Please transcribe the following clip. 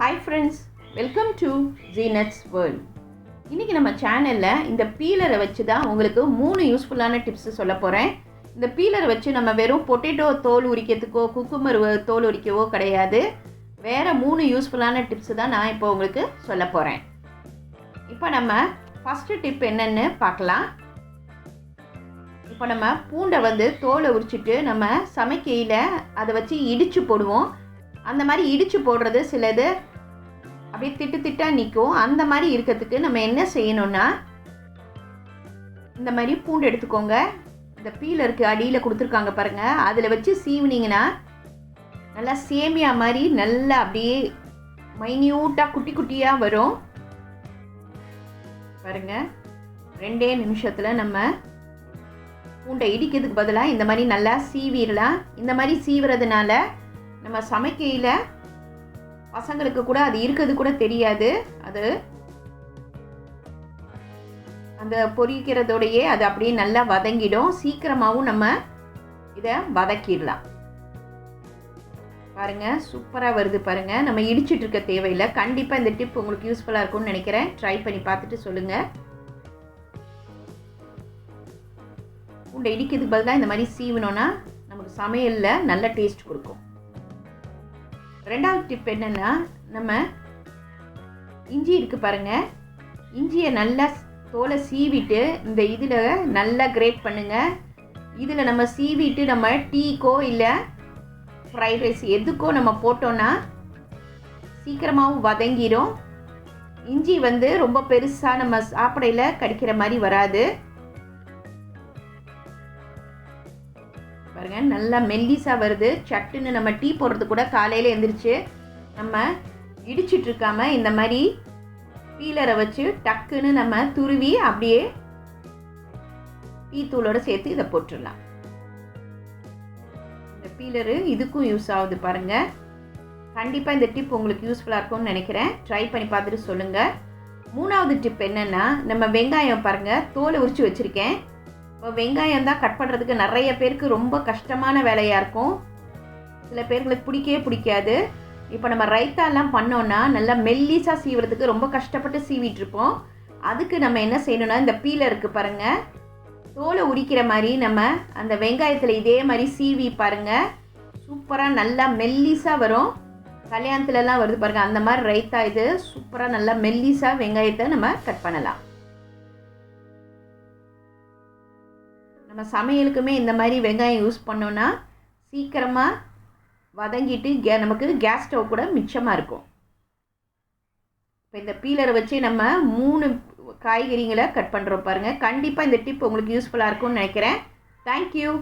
Hi friends welcome to ஜீனட்ஸ் world இன்றைக்கி நம்ம சேனலில் இந்த பீலரை வச்சு தான் உங்களுக்கு மூணு யூஸ்ஃபுல்லான டிப்ஸு சொல்ல போகிறேன் இந்த பீலரை வச்சு நம்ம வெறும் பொட்டேட்டோ தோல் உரிக்கிறதுக்கோ குக்குமர் தோல் உரிக்கவோ கிடையாது. வேறு மூணு யூஸ்ஃபுல்லான டிப்ஸு தான் நான் இப்போ உங்களுக்கு சொல்ல போகிறேன் இப்போ நம்ம ஃபஸ்ட்டு டிப் என்னன்னு பார்க்கலாம். இப்போ நம்ம பூண்டை வந்து தோலை உரிச்சிட்டு நம்ம சமைக்கையில் அதை வச்சு இடித்து போடுவோம். அந்த மாதிரி இடித்து போடுறது சிலது. அப்படியே திட்டு திட்டாக நிற்கும் அந்த மாதிரி இருக்கிறதுக்கு நம்ம என்ன செய்யணும்னா இந்த மாதிரி பூண்டு எடுத்துக்கோங்க. இந்த பீலருக்கு அடியில் கொடுத்துருக்காங்க பாருங்கள் அதில் வச்சு சீவுனீங்கன்னா நல்லா சேமியா மாதிரி நல்லா அப்படியே மைன்யூட்டாக குட்டி குட்டியாக வரும். பாருங்கள் ரெண்டே நிமிஷத்தில் நம்ம பூண்டை இடிக்கிறதுக்கு பதிலாக இந்த மாதிரி நல்லா சீவிடலாம். இந்த மாதிரி சீவுறதுனால நம்ம சமைக்கையில் பசங்களுக்கு கூட அது இருக்கிறது கூட தெரியாது. அது அந்த பொரிக்கிறதோடையே அது அப்படியே நல்லா வதங்கிடும். சீக்கிரமாகவும் நம்ம இதை வதக்கிடலாம். பாருங்கள் சூப்பராக வருது பாருங்கள் நம்ம இடிச்சிட்டு இருக்க தேவையில்லை. கண்டிப்பாக இந்த டிப் உங்களுக்கு யூஸ்ஃபுல்லாக இருக்கும்னு நினைக்கிறேன். ட்ரை பண்ணி பார்த்துட்டு சொல்லுங்கள் பூண்டை இடிக்கிறதுக்கு பதிலாக இந்த மாதிரி சீவினோன்னா நமக்கு சமையலில் நல்ல டேஸ்ட் கொடுக்கும். ரெண்டாவது டிப் என்னென்னா நம்ம இஞ்சி இருக்குது பாருங்கள் இஞ்சியை நல்லா தோலை சீவிட்டு இந்த இதில் நல்லா கிரேட் பண்ணுங்கள் இதில் நம்ம சீவிட்டு நம்ம டீக்கோ இல்லை ஃப்ரைட் ரைஸ் எதுக்கோ நம்ம போட்டோன்னா சீக்கிரமாகவும் வதங்கிடும் இஞ்சி வந்து ரொம்ப பெருசாக நம்ம சாப்பிடையில் கடிக்கிற மாதிரி வராது. பாருங்க நல்லா மெல்லிஸாக வருது. சட்டுன்னு நம்ம டீ போடுறது கூட காலையில் எந்திரிச்சு நம்ம இடிச்சிட்ருக்காம இந்த மாதிரி பீலரை வச்சு டக்குன்னு நம்ம துருவி அப்படியே டீ தூளோட சேர்த்து இதை போட்டுடலாம். இந்த பீலரு இதுக்கும் யூஸ் ஆகுது பாருங்கள் கண்டிப்பாக இந்த டிப் உங்களுக்கு யூஸ்ஃபுல்லாக இருக்கும்னு நினைக்கிறேன். ட்ரை பண்ணி பார்த்துட்டு சொல்லுங்கள் மூணாவது டிப் என்னென்னா நம்ம வெங்காயம் பாருங்கள் தோலை உரிச்சு வச்சுருக்கேன். இப்போ வெங்காயம் தான் கட் பண்ணுறதுக்கு நிறைய பேருக்கு ரொம்ப கஷ்டமான வேலையாக இருக்கும். சில பேர்களுக்கு பிடிக்கவே பிடிக்காது. இப்போ நம்ம ரைத்தாலாம் பண்ணோன்னா நல்லா மெல்லிஸாக சீவுறதுக்கு ரொம்ப கஷ்டப்பட்டு சீவிட்டுருப்போம். அதுக்கு நம்ம என்ன செய்யணும்னா இந்த பீலருக்கு பாருங்கள் தோலை உரிக்கிற மாதிரி நம்ம அந்த வெங்காயத்தில் இதே மாதிரி சீவி பாருங்கள் சூப்பராக நல்லா மெல்லிஸாக வரும். கல்யாணத்துலலாம் வருது பாருங்கள் அந்த மாதிரி ரைத்தா இது. சூப்பராக நல்லா மெல்லிஸாக வெங்காயத்தை நம்ம கட் பண்ணலாம். நம்ம சமையலுக்குமே இந்த மாதிரி வெங்காயம் யூஸ் பண்ணோன்னா சீக்கிரமாக வதங்கிட்டு கே நமக்கு கேஸ் ஸ்டவ் கூட மிச்சமாக இருக்கும். இப்போ இந்த பீலரை வச்சு நம்ம மூணு காய்கறிகளை கட் பண்ணுறோம் பாருங்கள் கண்டிப்பாக இந்த டிப் உங்களுக்கு யூஸ்ஃபுல்லாக இருக்கும்னு நினைக்கிறேன். தேங்க்யூ